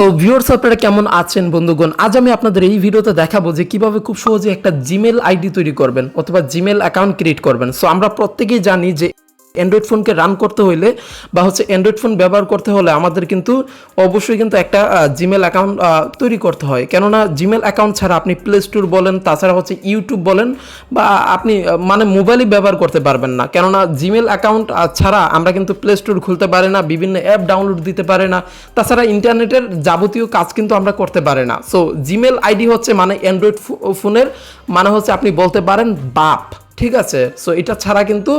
So viewers আপনারা কেমন আছেন, বন্ধুগণ? আজ আমি আপনাদের এই ভিডিওতে দেখাবো যে কীভাবে খুব সহজে একটা জিমেল আইডি তৈরি করবেন অথবা জিমেল অ্যাকাউন্ট ক্রিয়েট করবেন। সো আমরা প্রত্যেকেই জানি যে অ্যান্ড্রয়েড ফোনকে রান করতে হলে বা হচ্ছে অ্যান্ড্রয়েড ফোন ব্যবহার করতে হলে আমাদের কিন্তু অবশ্যই কিন্তু একটা জিমেল অ্যাকাউন্ট তৈরি করতে হয়। কেননা জিমেল অ্যাকাউন্ট ছাড়া আপনি প্লে স্টোর বলেন, তাছাড়া হচ্ছে ইউটিউব বলেন বা আপনি মানে মোবাইলই ব্যবহার করতে পারবেন না। কেননা জিমেল অ্যাকাউন্ট ছাড়া আমরা কিন্তু প্লে স্টোর খুলতে পারি না, বিভিন্ন অ্যাপ ডাউনলোড দিতে পারে না। তাছাড়া ইন্টারনেটের যাবতীয় কাজ কিন্তু আমরা করতে পারি না। সো জিমেল আইডি হচ্ছে মানে অ্যান্ড্রয়েড ফোনের মানে হচ্ছে আপনি বলতে পারেন বাপ। ঠিক আছে সো এটা ছাড়া কিন্তু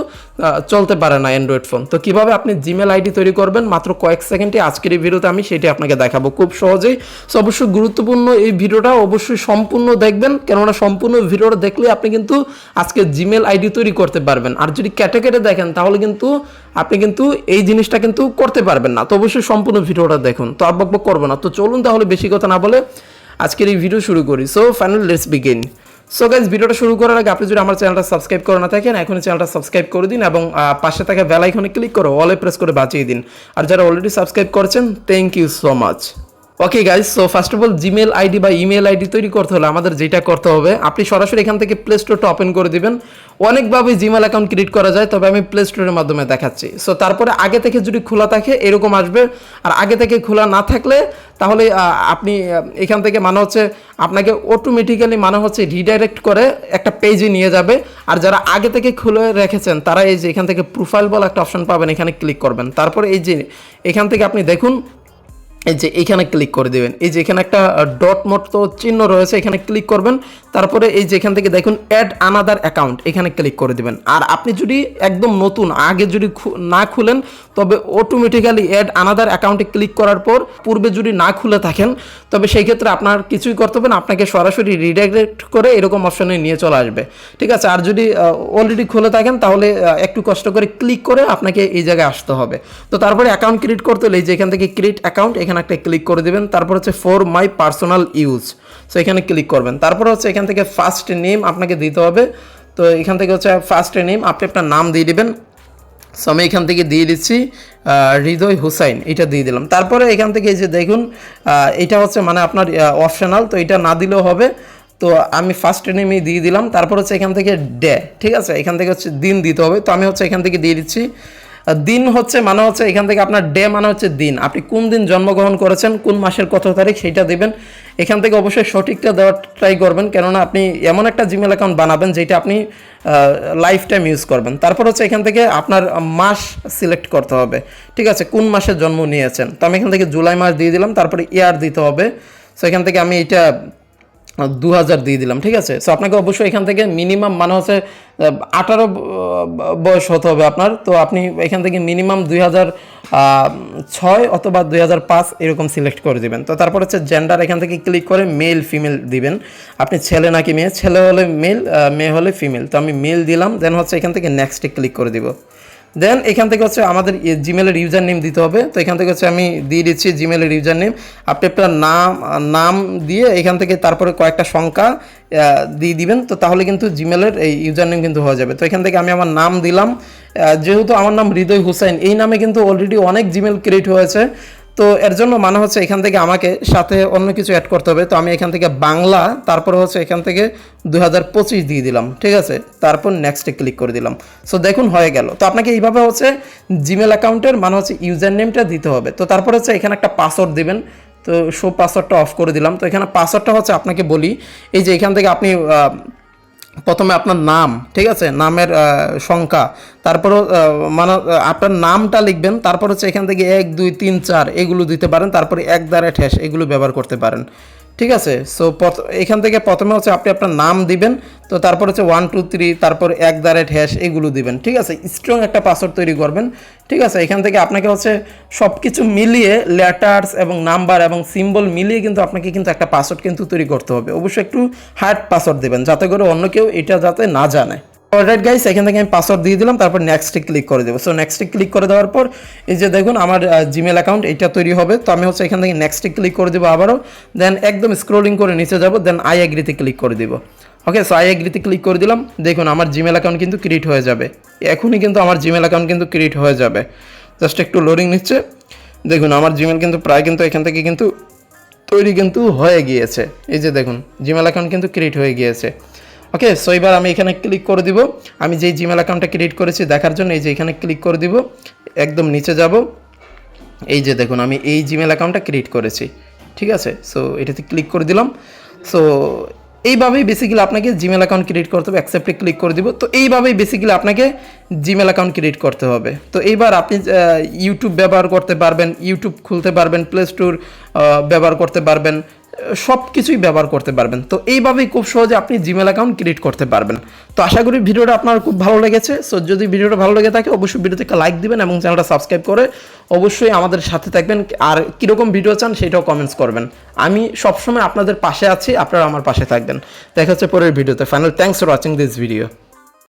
চলতে পারে না অ্যান্ড্রয়েড ফোন তো কীভাবে আপনি জিমেল আইডি তৈরি করবেন? মাত্র কয়েক সেকেন্ডে আজকের এই ভিডিওতে আমি সেটি আপনাকে দেখাবো খুব সহজেই। সো অবশ্যই গুরুত্বপূর্ণ এই ভিডিওটা অবশ্যই সম্পূর্ণ দেখবেন, কেননা সম্পূর্ণ ভিডিওটা দেখলে আপনি কিন্তু আজকে জিমেল আইডি তৈরি করতে পারবেন। আর যদি কেটে দেখেন, তাহলে কিন্তু আপনি কিন্তু এই জিনিসটা কিন্তু করতে পারবেন না। তো অবশ্যই সম্পূর্ণ ভিডিওটা দেখুন। তো আর বকবক করব না। তো চলুন তাহলে বেশি কথা না বলে আজকের এই ভিডিও শুরু করি। So final let's begin so guys ভিডিওটা শুরু করার আগে আপনি যদি আমার চ্যানেলটা সাবস্ক্রাইব করে না থাকেন, এখনই চ্যানেলটা সাবস্ক্রাইব করে দিন এবং পাশে থাকা বেল আইকনে ক্লিক করে অলে প্রেস করে বাঁচিয়ে দিন। আর যারা অলরেডি সাবস্ক্রাইব করেছেন thank you so much okay guys so first of all Gmail ID বা ইমেল আইডি তৈরি করতে হলে আমাদের যেটা করতে হবে, আপনি সরাসরি এখান থেকে প্লে স্টোরটা ওপেন করে দিবেন। অনেকভাবে জিমেল অ্যাকাউন্ট ক্রিয়েট করা যায়, তবে আমি প্লে স্টোরের মাধ্যমে দেখাচ্ছি। সো তারপরে আগে থেকে যদি খোলা থাকে, এরকম আসবে। আর আগে থেকে খোলা না থাকলে, তাহলে আপনি এখান থেকে মানে হচ্ছে আপনাকে অটোমেটিক্যালি মানে হচ্ছে রিডাইরেক্ট করে একটা পেজে নিয়ে যাবে। আর যারা আগে থেকে খুলে রেখেছেন, তারা এই যে এখান থেকে প্রোফাইল বলে একটা অপশন পাবেন, এখানে ক্লিক করবেন। তারপরে এই যে এখান থেকে আপনি দেখুন এই যে এখানে ক্লিক করে দিবেন। এই যে এখানে একটা ডট মতো চিহ্ন রয়েছে, এখানে ক্লিক করবেন। তারপরে এই যে এখান থেকে দেখুন অ্যাড আনাদার অ্যাকাউন্ট এখানে ক্লিক করে দিবেন। আর আপনি যদি একদম নতুন, আগে যদি না খুলেন, তবে অটোমেটিক্যালি অ্যাড আনাদার অ্যাকাউন্টে ক্লিক করার পর, পূর্বে যদি না খুলে থাকেন, তবে সেই ক্ষেত্রে আপনার কিছুই করতে হবে না, আপনাকে সরাসরি রিডাইরেক্ট করে এরকম অপশনে নিয়ে চলে আসবে। ঠিক আছে? আর যদি অলরেডি খুলে থাকেন, তাহলে একটু কষ্ট করে ক্লিক করে আপনাকে এই জায়গায় আসতে হবে। তো তারপরে অ্যাকাউন্ট ক্রিয়েট করতে হলে এই যে এখান থেকে ক্রিয়েট অ্যাকাউন্ট এখানে একটা ক্লিক করে দেবেন, তারপর হচ্ছে for my personal use so এখানে ক্লিক করবেন। তারপর হচ্ছে এখান থেকে ফার্স্ট নেম আপনাকে দিতে হবে। তো এখান থেকে হচ্ছে ফার্স্ট নেম আপনি আপনার নাম দিয়ে দেবেন। সো আমি এখান থেকে দিয়ে দিচ্ছি হৃদয় হুসাইন, এটা দিয়ে দিলাম। তারপরে এখান থেকে যে দেখুন এটা হচ্ছে মানে আপনার অপশনাল তো এটা না দিলেও হবে। তো আমি ফার্স্ট নেমই দিয়ে দিলাম। তারপর হচ্ছে এখান থেকে ডে ঠিক আছে? এখান থেকে হচ্ছে দিন দিতে হবে। তো আমি হচ্ছে এখান থেকে দিয়ে দিচ্ছি দিন হচ্ছে মানে হচ্ছে এখান থেকে আপনার ডে মানে হচ্ছে দিন। আপনি কোন দিন জন্মগ্রহণ করেছেন, কোন মাসের কত তারিখ সেইটা দেবেন। এখান থেকে অবশ্যই সঠিকটা দেওয়ার ট্রাই করবেন, কেননা আপনি এমন একটা জিমেল অ্যাকাউন্ট বানাবেন যেটা আপনি লাইফ টাইম ইউজ করবেন। তারপর হচ্ছে এখান থেকে আপনার মাস সিলেক্ট করতে হবে। ঠিক আছে, কোন মাসে জন্ম নিয়েছেন। তো আমি এখান থেকে জুলাই মাস দিয়ে দিলাম, তারপরে ইয়ার দিতে হবে। সো এখান থেকে আমি এটা দু হাজার দিয়ে দিলাম, ঠিক আছে? সো আপনাকে অবশ্যই এখান থেকে মিনিমাম মানে হচ্ছে আঠারো বয়স হতে হবে আপনার। তো আপনি এখান থেকে মিনিমাম দুই হাজার ছয় অথবা দুই হাজার পাঁচ এরকম সিলেক্ট করে দিবেন। তো তারপর হচ্ছে জেন্ডার এখান থেকে ক্লিক করে মেল ফিমেল দিবেন। আপনি ছেলে নাকি মেয়ে? ছেলে হলে মেল মেয়ে হলে ফিমেল তো আমি মেল দিলাম দেন হচ্ছে এখান থেকে নেক্সটে ক্লিক করে দিব। দেন এখান থেকে হচ্ছে আমাদের জিমেলের ইউজার নেম দিতে হবে। তো এখান থেকে হচ্ছে আমি দিয়ে দিচ্ছি জিমেলের ইউজার নেম আপনি আপনার নাম নাম দিয়ে এখান থেকে তারপরে কয়েকটা সংখ্যা দিয়ে দিবেন। তো তাহলে কিন্তু জিমেলের এই ইউজার নেম কিন্তু হয়ে যাবে। তো এখান থেকে আমি আমার নাম দিলাম। যেহেতু আমার নাম হৃদয় হুসাইন, এই নামে কিন্তু অলরেডি অনেক জিমেল ক্রিয়েট হয়েছে। তো এর জন্য মানে হচ্ছে এখান থেকে আমাকে সাথে অন্য কিছু অ্যাড করতে হবে। তো আমি এখান থেকে বাংলা, তারপর হচ্ছে এখান থেকে দু হাজার পঁচিশ দিয়ে দিলাম, ঠিক আছে? তারপর নেক্সটে ক্লিক করে দিলাম। সো দেখুন, হয়ে গেল। তো আপনাকে এইভাবে হচ্ছে জিমেল অ্যাকাউন্টের মানে হচ্ছে ইউজার নেমটা দিতে হবে। তো তারপর হচ্ছে এখানে একটা পাসওয়ার্ড দিবেন। তো শো পাসওয়ার্ডটা অফ করে দিলাম। তো এখানে পাসওয়ার্ডটা হচ্ছে আপনাকে বলি, এই যে এখান থেকে আপনি প্রথমে আপনার নাম, ঠিক আছে? নামের সংখ্যা। তারপর মানে আপনার নামটা লিখবেন, তারপর হচ্ছে এখান থেকে এক, দুই, তিন, চার এগুলো দিতে পারেন, তারপরে এক দ্বারা ঠেস এগুলো ব্যবহার করতে পারেন। ঠিক আছে? সো এখান থেকে প্রথমে হচ্ছে আপনি আপনার নাম দিবেন, তো তারপর হচ্ছে ওয়ান টু থ্রি তারপর এক দ্বারে হ্যাশ এগুলো দিবেন, ঠিক আছে? স্ট্রং একটা পাসওয়ার্ড তৈরি করবেন, ঠিক আছে? এখান থেকে আপনাকে হচ্ছে সব কিছু মিলিয়ে লেটার্স এবং নাম্বার এবং সিম্বল মিলিয়ে কিন্তু আপনাকে কিন্তু একটা পাসওয়ার্ড কিন্তু তৈরি করতে হবে। অবশ্যই একটু হার্ড পাসওয়ার্ড দেবেন, যাতে করে অন্য কেউ এটা যাতে না জানে। অলরাইট গাইস এখান থেকে আমি পাসওয়ার্ড দিয়ে দিলাম, তারপর নেক্সটে ক্লিক করে দেবো। সো নেক্সটে ক্লিক করে দেওয়ার পর, এই যে দেখুন, আমার জিমেল অ্যাকাউন্ট এটা তৈরি হবে। তো আমি হচ্ছে এখান থেকে নেক্সটে ক্লিক করে দেবো আবারও। দেন একদম স্ক্রোলিং করে নিচে যাব দেন আই এগ্রিতে ক্লিক করে দিব। ওকে সো আই এগ্রিতে ক্লিক করে দিলাম। দেখুন, আমার জিমেল অ্যাকাউন্ট কিন্তু ক্রিয়েট হয়ে যাবে। এখনই কিন্তু আমার জিমেল অ্যাকাউন্ট কিন্তু ক্রিয়েট হয়ে যাবে। জাস্ট একটু লোডিং নিচ্ছে। দেখুন, আমার জিমেল কিন্তু প্রায় কিন্তু এখান থেকে কিন্তু তৈরি কিন্তু হয়ে গিয়েছে। এই যে দেখুন জিমেল অ্যাকাউন্ট কিন্তু ক্রিয়েট হয়ে গিয়েছে। ওকে সো এবার আমি এখানে ক্লিক করে দিব। আমি যেই জিমেল অ্যাকাউন্টটা ক্রিয়েট করেছি দেখার জন্য এই যে এখানে ক্লিক করে দিব। একদম নিচে যাব। এই যে দেখুন, আমি এই জিমেল অ্যাকাউন্টটা ক্রিয়েট করেছি। ঠিক আছে? সো এটাতে ক্লিক করে দিলাম। সো এইভাবেই বেসিক্যালি আপনাকে জিমেল অ্যাকাউন্ট ক্রিয়েট করতে হবে। অ্যাকসেপ্টে ক্লিক করে দিব। তো এইভাবেই বেসিক্যালি আপনাকে জিমেল অ্যাকাউন্ট ক্রিয়েট করতে হবে। তো এইবার আপনি ইউটিউব ব্যবহার করতে পারবেন ইউটিউব খুলতে পারবেন প্লে স্টোর ব্যবহার করতে পারবেন, সব কিছুই ব্যবহার করতে পারবেন। তো এইভাবেই খুব সহজে আপনি জিমেল অ্যাকাউন্ট ক্রিয়েট করতে পারবেন। তো আশা করি ভিডিওটা আপনার খুব ভালো লেগেছে। সো যদি ভিডিওটা ভালো লেগে থাকে, অবশ্যই ভিডিওতে একটা লাইক দিবেন এবং চ্যানেলটা সাবস্ক্রাইব করে অবশ্যই আমাদের সাথে থাকবেন। আর কীরকম ভিডিও চান সেটাও কমেন্টস করবেন। আমি সবসময় আপনাদের পাশে আছি, আপনারা আমার পাশে থাকবেন। দেখা হচ্ছে পরের ভিডিওতে। Final thanks for watching this video